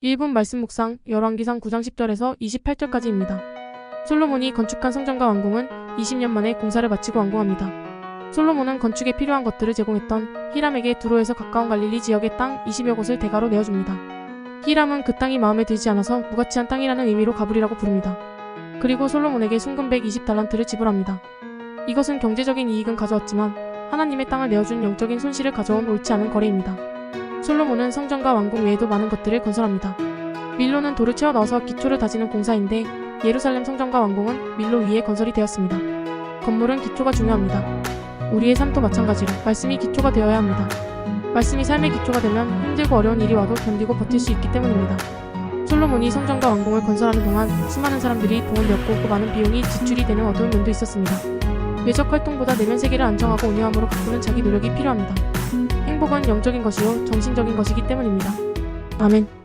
1분 말씀 묵상 열왕기상 9장 10절에서 28절까지입니다. 솔로몬이 건축한 성전과 왕궁은 20년 만에 공사를 마치고 완공합니다. 솔로몬은 건축에 필요한 것들을 제공했던 히람에게 두로에서 가까운 갈릴리 지역의 땅 20여 곳을 대가로 내어줍니다. 히람은 그 땅이 마음에 들지 않아서 무가치한 땅이라는 의미로 가불이라고 부릅니다. 그리고 솔로몬에게 순금 120달란트를 지불합니다. 이것은 경제적인 이익은 가져왔지만 하나님의 땅을 내어준 영적인 손실을 가져온 옳지 않은 거래입니다. 솔로몬은 성전과 왕궁 외에도 많은 것들을 건설합니다. 밀로는 돌을 채워 넣어서 기초를 다지는 공사인데 예루살렘 성전과 왕궁은 밀로 위에 건설이 되었습니다. 건물은 기초가 중요합니다. 우리의 삶도 마찬가지로 말씀이 기초가 되어야 합니다. 말씀이 삶의 기초가 되면 힘들고 어려운 일이 와도 견디고 버틸 수 있기 때문입니다. 솔로몬이 성전과 왕궁을 건설하는 동안 수많은 사람들이 동원되었고 그 많은 비용이 지출이 되는 어두운 면도 있었습니다. 외적 활동보다 내면 세계를 안정하고 온유함으로 가꾸는 자기 노력이 필요합니다. 행복은 영적인 것이요 정신적인 것이기 때문입니다. 아멘.